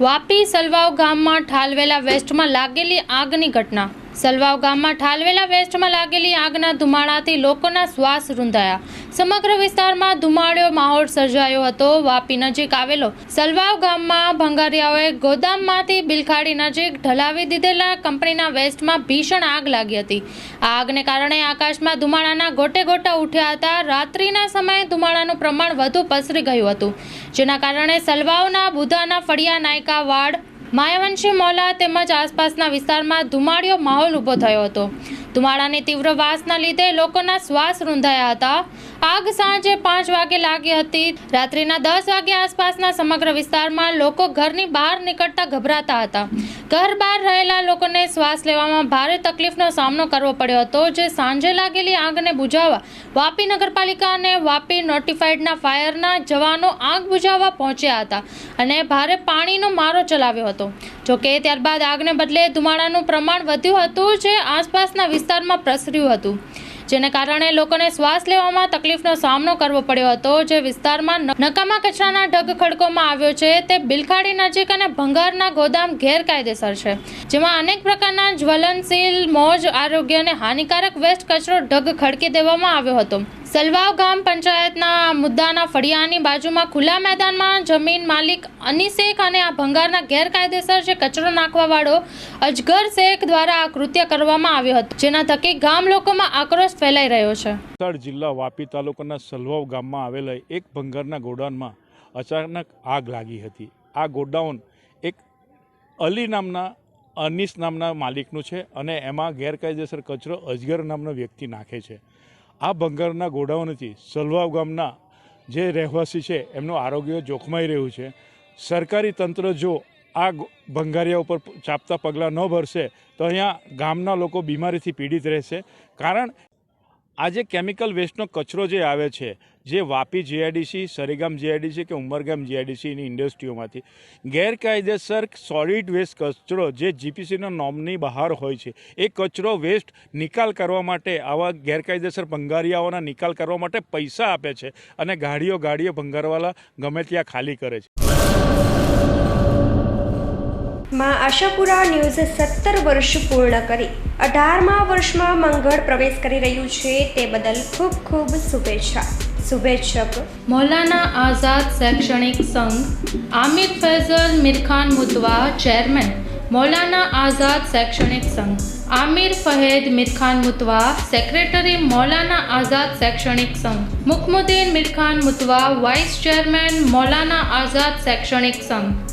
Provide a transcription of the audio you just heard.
વાપી સલવાવ ગામમાં ઠાલવેલા વેસ્ટમાં લાગેલી આગની ઘટના. સલવાવ ગામમાં ઠાલવેલા વેસ્ટમાં લાગેલી આગના ધુમાડાથી લોકોના શ્વાસ રૂંધાયા. સમગ્ર વિસ્તારમાં ધુમાડ્યો માહોલ સર્જાયો હતો. વાપી નજીક આવેલો સલવાવ ગામમાં ભંગારિયાઓએ ગોદામમાંથી બિલખાડી નજીક ઢલાવી દીધેલા કંપનીના વેસ્ટમાં ભીષણ આગ લાગી હતી. આ આગને કારણે આકાશમાં ધુમાડાના ગોટે ગોટા ઉઠ્યા હતા. રાત્રિના સમયે ધુમાડાનું પ્રમાણ વધુ પસરી ગયું હતું. જેના કારણે સલવાવના બુધાના ફળિયા નાયકા વાડ માયાવંશી મોલા તેમજ આસપાસના વિસ્તારમાં ધુમાડિયો માહોલ ઊભો થયો હતો. ધુમાડાની તીવ્ર વાસના લીધે લોકોના શ્વાસ રૂંધાયા હતા. આગ સાંજે પાંચ વાગે લાગી હતી. રાત્રિના દસ વાગે આસપાસના સમગ્ર વિસ્તારમાં લોકો ઘરની બહાર નીકળતા ગભરાતા હતા. ઘર બહાર રહેલા લોકોને શ્વાસ લેવામાં ભારે તકલીફનો સામનો કરવો પડ્યો હતો, જે સાંજે લાગેલી આગને બુઝાવવા વાપી નગરપાલિકા અને વાપી નોટિફાઈડના ફાયરના જવાનો આગ બુઝાવવા પહોંચ્યા હતા અને ભારે પાણીનો મારો ચલાવ્યો હતો. જોકે ત્યારબાદ આગને બદલે ધુમાડાનું પ્રમાણ વધ્યું હતું, જે આસપાસના વિસ્તારમાં પ્રસર્યું હતું, જેને કારણે લોકોને શ્વાસ લેવામાં તકલીફનો સામનો કરવો પડ્યો હતો. જે વિસ્તારમાં નકામા કચરાના ઢગ ખડકોમાં આવ્યો છે, તે બિલખાડી નજીક અને ભંગારના ગોદામ ગેરકાયદેસર છે, જેમાં અનેક પ્રકારના જ્વલનશીલ, મોજ આરોગ્યને હાનિકારક વેસ્ટ કચરો ઢગ ખડકી દેવામાં આવ્યો હતો. સલવાવ ગામ પંચાયતના મુદ્દાના ફળિયાની બાજુમાં ખુલ્લા મેદાનમાં જમીન માલિક અની અને આ ભંગારના ગેરકાયદેસર જે કચરો નાખવાવાળો અજગર શેખ દ્વારા આ કૃત્ય કરવામાં આવ્યો હતો, જેના થકી ગામ લોકોમાં આક્રોશ ફેલાઈ રહ્યો છે. વલસાડ જિલ્લા વાપી તાલુકાના સલવાવ ગામમાં આવેલા એક ભંગારના ગોડાઉનમાં અચાનક આગ લાગી હતી. આ ગોડાઉન એક અલી નામના અનીસ નામના માલિકનું છે અને એમાં ગેરકાયદેસર કચરો અજગર નામનો વ્યક્તિ નાખે છે. આ ભંગારના ગોડાઉનથી સલવાવ ગામના જે રહેવાસી છે, એમનું આરોગ્ય જોખમાઈ રહ્યું છે. સરકારી તંત્ર જો આ ભંગારિયા ઉપર ચાપતા પગલાં ન ભરશે, તો અહીંયા ગામના લોકો બીમારીથી પીડિત રહેશે. કારણ આ જે કેમિકલ વેસ્ટનો કચરો જે આવે છે, જે વાપી જીઆઈડીસી સરેગામ જીઆઈડીસી કે ઉમરગામ જીઆઈડીસીની ઇન્ડસ્ટ્રીઓમાંથી, ગેરકાયદેસર સોલિડ વેસ્ટ કચરો જે જીપીસીના નોમની બહાર હોય છે, એ કચરો વેસ્ટ નિકાલ કરવા માટે, આવા ગેરકાયદેસર ભંગારિયાઓના નિકાલ કરવા માટે પૈસા આપે છે અને ગાડીઓ ગાડીઓ ભંગારવાલા ગમે ત્યાં ખાલી કરે છે. માં આશાપુરા ન્યૂઝ સત્તર વર્ષ પૂર્ણ કરી. અઢારમા વર્ષમાં મંગળ પ્રવેશ કરી રહ્યું છે તે બદલ ખૂબ ખૂબ શુભેચ્છા. શુભેચ્છક. મૌલાના આઝાદ શૈક્ષણિક સંઘ, આમિર ફૈઝલ મિરખાન મુતવા ચેરમેન, મૌલાના આઝાદ શૈક્ષણિક સંઘ, આમિર ફહેદ મિરખાન મુતવા સેક્રેટરી, મૌલાના આઝાદ શૈક્ષણિક સંઘ, મુખમુદ્દીન મિરખાન મુતવા વાઇસ ચેરમેન, મૌલાના આઝાદ શૈક્ષણિક સંઘ.